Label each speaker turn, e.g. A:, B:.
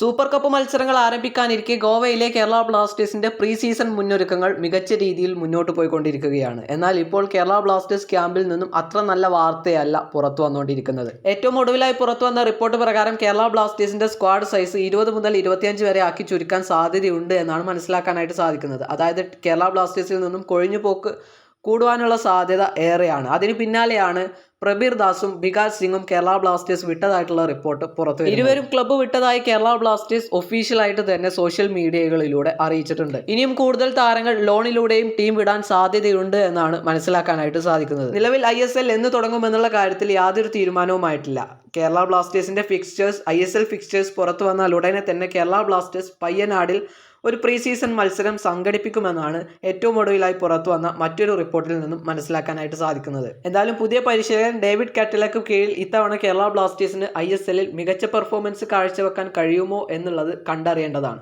A: Super cup മത്സരങ്ങൾ ആരംഭിക്കാനിരിക്കെ ഗോവയിലെ കേരള ബ്ലാസ്റ്റേഴ്സിന്റെ പ്രീ സീസൺ മുന്നൊരുക്കങ്ങൾ മികച്ച രീതിയിൽ മുന്നോട്ട് പോയിക്കൊണ്ടിരിക്കുകയാണ്. എന്നാൽ ഇപ്പോൾ കേരള ബ്ലാസ്റ്റേഴ്സ് ക്യാമ്പിൽ നിന്നും അത്ര നല്ല വാർത്തയല്ല പുറത്തു വന്നുകൊണ്ടിരിക്കുന്നത്. ഏറ്റവും ഒടുവിലായി പുറത്തു വന്ന റിപ്പോർട്ട് പ്രകാരം കേരള ബ്ലാസ്റ്റേഴ്സിന്റെ സ്ക്വാഡ് സൈസ് ഇരുപത് മുതൽ ഇരുപത്തിയഞ്ച് വരെ ആക്കി ചുരുക്കാൻ സാധ്യതയുണ്ട് എന്നാണ് മനസ്സിലാക്കാനായിട്ട് സാധിക്കുന്നത്. അതായത് കേരള ബ്ലാസ്റ്റേഴ്സിൽ നിന്നും കൊഴിഞ്ഞുപോക്ക് കൂടുവാനുള്ള സാധ്യത ഏറെയാണ്. അതിന് പിന്നാലെയാണ് പ്രബീർ ദാസും വികാസ് സിംഗും കേരള ബ്ലാസ്റ്റേഴ്സ് വിട്ടതായിട്ടുള്ള റിപ്പോർട്ട് പുറത്തു ഇരുവരും ക്ലബ്ബ് വിട്ടതായി കേരള ബ്ലാസ്റ്റേഴ്സ് ഒഫീഷ്യലായിട്ട് തന്നെ സോഷ്യൽ മീഡിയകളിലൂടെ അറിയിച്ചിട്ടുണ്ട്. ഇനിയും കൂടുതൽ താരങ്ങൾ ലോണിലൂടെയും ടീം വിടാൻ സാധ്യതയുണ്ട് എന്നാണ് മനസ്സിലാക്കാനായിട്ട് സാധിക്കുന്നത്. നിലവിൽ ഐ എസ് എൽ എന്ന് തുടങ്ങുമെന്നുള്ള കാര്യത്തിൽ യാതൊരു തീരുമാനവുമായിട്ടില്ല. കേരള ബ്ലാസ്റ്റേഴ്സിന്റെ fixtures I S L fixtures പുറത്തു വന്നാൽ ഉടനെ തന്നെ കേരള ബ്ലാസ്റ്റേഴ്സ് പയ്യനാടിൽ ഒരു പ്രീ സീസൺ മത്സരം സംഘടിപ്പിക്കുമെന്നാണ് ഏറ്റവും ഒടുവിലായി പുറത്തു വന്ന മറ്റൊരു റിപ്പോർട്ടിൽ നിന്നും മനസ്സിലാക്കാനായിട്ട് സാധിക്കുന്നത്. എന്തായാലും പുതിയ പരിശീലകൻ ഡേവിഡ് കാറ്റലക്കും കീഴിൽ ഇത്തവണ കേരള ബ്ലാസ്റ്റേഴ്സിന് ഐ മികച്ച പെർഫോമൻസ് കാഴ്ചവെക്കാൻ കഴിയുമോ എന്നുള്ളത് കണ്ടറിയേണ്ടതാണ്.